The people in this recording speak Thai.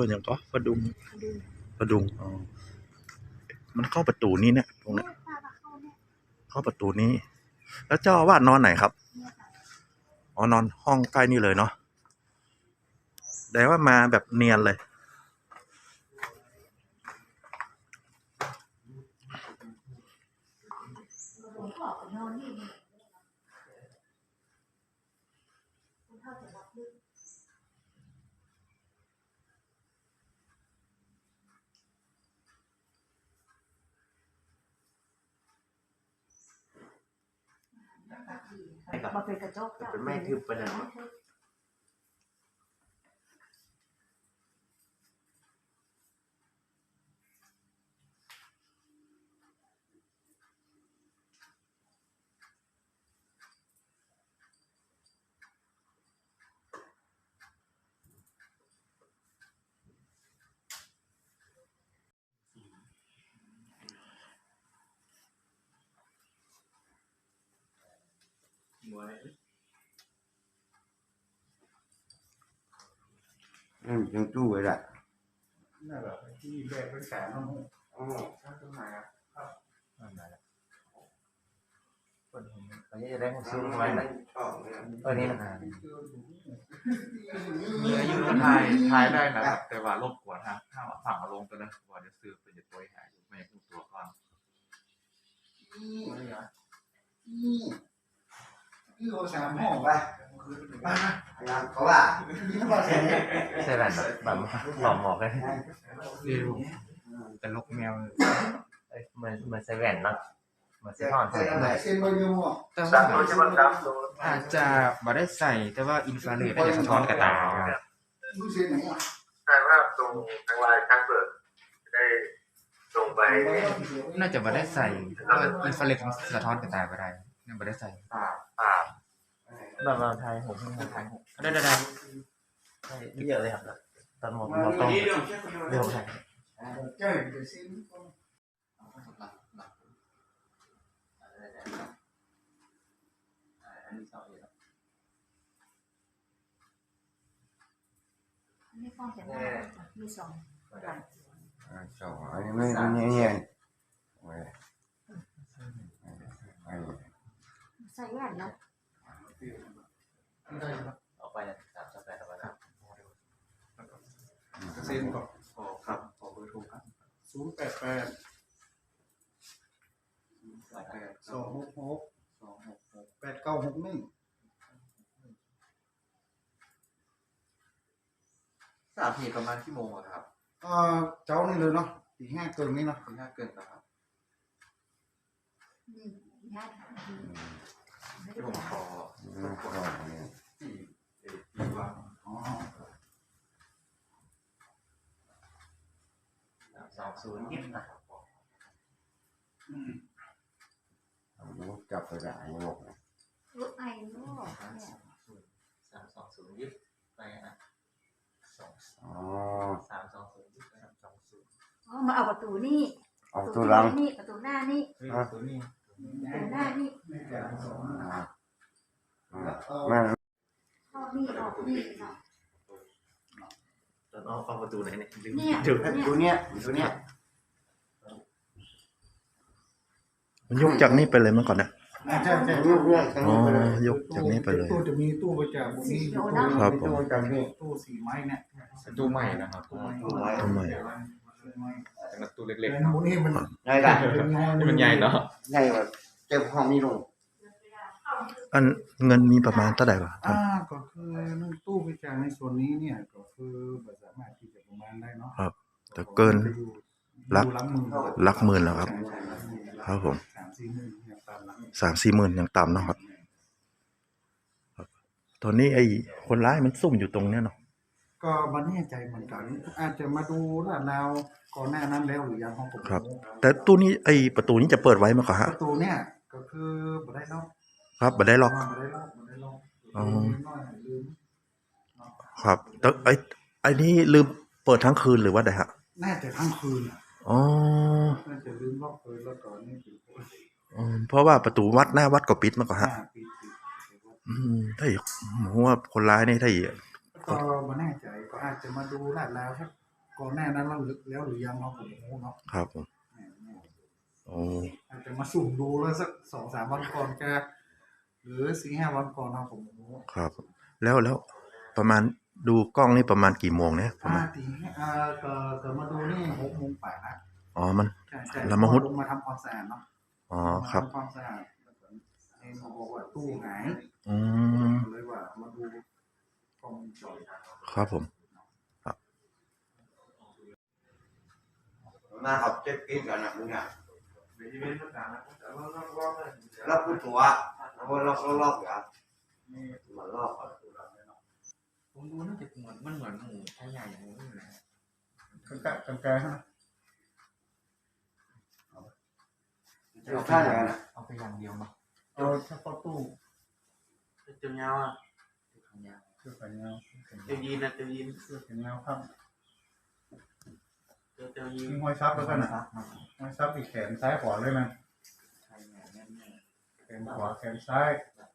ระครูอย่างก็ประดุงดูประดุงอ๋อมันเข้าประตูนี้เนี่ยตรงเนี้ยตาเข้าเนี่ยเข้าประตูนี้ แล้วเจ้าอาวาดนอนไหนครับเนี่ยค่ะอ๋อนอนห้องใกล้นี่เลยเนาะแต่ว่ามาแบบเนียนเลยผมก็ออกไปนอนนี่ นี่คุณเท่าจะรับลูกมาเป็นกระจกเป็นแม่ทึบไปเลยเน อะนั่นยังตู้ไว้ละนั่นแหละที่แบกเป็นแสนนะมึงอ๋อถ้าต้นไม้อะนั่นแหละคนเห็นเขาจะได้ของซื้อไว้นะชอบเลยเออนี่นะมีอายุก็ทายทายได้นะครับ แต่ว่ารบกวนฮะถ้าฝั่งมาลงตัวนั้นกว่าจะซื้อเป็นจะตัวหายไม่อยากพูดตัวก่อนนี่ คือโอสามห้องไปเขาว่าใช่แบบแบบหลอมหมอกเลยเร็วแต่ลกแมวเอ้ยเหมือนเหมือนใส่แว่นเนาะเหมือนใส่ท่อนใส่ไหนเส้นบนยูอะแต่ว่าอาจจะไม่ได้ใส่แต่ว่าอินฟราเรดอาจจะสะท้อนกับตาครับมึงเส้นไหนอะใช่ว่าตรงทางไลน์ทางเปิดได้ส่งไป น่าจะไม่ได้ใส่เพราะว่าอินฟราเรดมันสะท้อนกับตาไปได้น่าไม่ได้ใส่ แบบเราไทยผมเพิ่งมาไทยผมได้ได้ได้ใช่เยอะเลยครับตอนหมดหมดต้มเรื่องไทยใช่เดี๋ยวเส้นนี่ฟ้องแต่หน้ามีสองหลังสองอันนี้ไม่ไม่เงี้ยไว้ไอ้ใส่แว่นเนาะออกไปสามสิบแปดแล้วนะเส้นก่อนขอครับขอเบอร์โทรครับศูนย์แปดแปดแปดสองหกหกสองหกหกแปดเก้าหกหนึ่งสามเหตุประมาณกี่โมงอะครับอ่าเจ้านี่เลยเนาะตีห้าเกินนี่เนาะถึงห้าเกินนะครับ นี่ญาติไม่ได้ที่ผมถามขอก็เนี่ยสี่เอ็ดปีว่าอ๋อสองศูนย์ยี่สิบนะจับไปได้งกลูกไอ้ลูกเนี่ยสามสองศูนย์ยี่สิบไปนะสองอ๋อสามสองศูนย์ยี่สิบสามสองศูนย์อ๋อมาเอาประตูนี่เอาตัวหลังนี่ประตูหน้านี่เฮ้ยตัวนี้ประตูห น้านี่แม่เข้านี่ออกนี่เนาะตอนออกประตูไหนเนี่ยลืมเนี่ยดูเนี่ยตัวเนี้ยตัวเนี้ยมันยกจากนี่ไปเลยเมื่อก่อนนะใช่ใช่เรื่อยๆอ๋อยกจากนี้ไปเลยตู้จะมีตู้ประจำมีครับผมตัวกันนี่ตู้สีไม้เนี่ยเป็นตู้ใหม่นะครับตู้ใหม่ทำไม เป็นตู้เล็เป็กนๆเนาะมูนี่มันใช่กันที่มันใหญ่เนาะใช่แบบเจ้าของมีลงอันเงินมีประมาณเท่าไหร่วะอ่าก็คือตู้บริจาคในส่วนนี้เนี่ย ก็คือบ่สามารถที่จะประมาณได้เนาะครับ แต่เกินลักลักหมื่นหลักหมื่นแล้วครับ ครับผมสามสี่หมื่นเนี่ยตามหลักสามสี่หมื่นอย่างต่ำเนาะครับ ตอนนี้ไอ้คนร้ายมันซุ่มอยู่ตรงเนี้ยเนาะ ก็ไมันแน่ใจเหมือนกัน อาจจะมาดูลาดราวก่อนหน้านั้นแล้วหรือยังของผมครับ แต่ตู้นี้ไอ้ประตูนี้จะเปิดไว้ไหมครับปฮะระตูเนี่ยก็คือบ่ได้ล็อกครับบัได้ล็อกบ่ได้ล็อกบ่ได้ล็อกอ๋อน้อยลืมครับแต่ไอ้ไอ้นี่ลืมเปิดทั้งคืนหรือว่าไงฮะน่าจะทั้งคืนอะอ๋อน่าจะลืมล็อกเลยแล้วก่อนนี่ปิดโอ้ยอืมเพราะว่าประตูวัดหน้าวัดก็ปิดมาก่อนห้าฮะปิดปิดอืมถ้าอีกผมว่าคนร้ายนี่ถ้าอีก ก็มาแน่ใจก็อาจจะมาดูลาดแล้วครับก่อนหน้านั้นเราลึกแล้วหรือยังเราผมไม่รู้เนาะครับผมแน่แน่โอ้อาจจะมาสุ่มดูแล้วสักสองสามวันก่อนแกหรือสี่ห้าวันก่อนเราผมไม่รู้ครับ แล้วแล้วประมาณดูกล้องนี่ประมาณกี่โมงเนี่ยประอ่ามาณตีอ่าก็ก็มาดูนี่หกโมงแปดนะอ๋อมันใช่ใช่แล้วมาฮุดลงมาทำความสะอาดเนาะอ๋อครับมาทำความสะอาดแล้วก็เองเขาบอกว่าตู้หายอืมก็เลยว่ามาดูกล้องวงจร ครับผมมาขับเจ็ตกินกันนะมึงอะเดี๋ยวจะเป็นภาษาแล้วก็รอบๆเลยแล้วกูตัวแล้วก็ลอกลอกอะมันลอกผมดูน่าจะเหมือนมันเหมือนหมูไทยใหญ่อย่างนี้เลยกันไกลกันไกลฮะเอาข้าวอย่างนั้นเอาไปอย่างเดียวมาเอาเฉพาะตู้เจ้าเงาอะ เสื้อแขนยาวเจ้ายีนนะเจ้ายีนเสื้อแขนยาวครับเจ้าเจ้ายีนมีห้อยซับแล้วกันนะห้อยซับอีกแขนซ้ายขวาเลยนะไทยใหญ่แน่แขนขวาแขนซ้ายๆ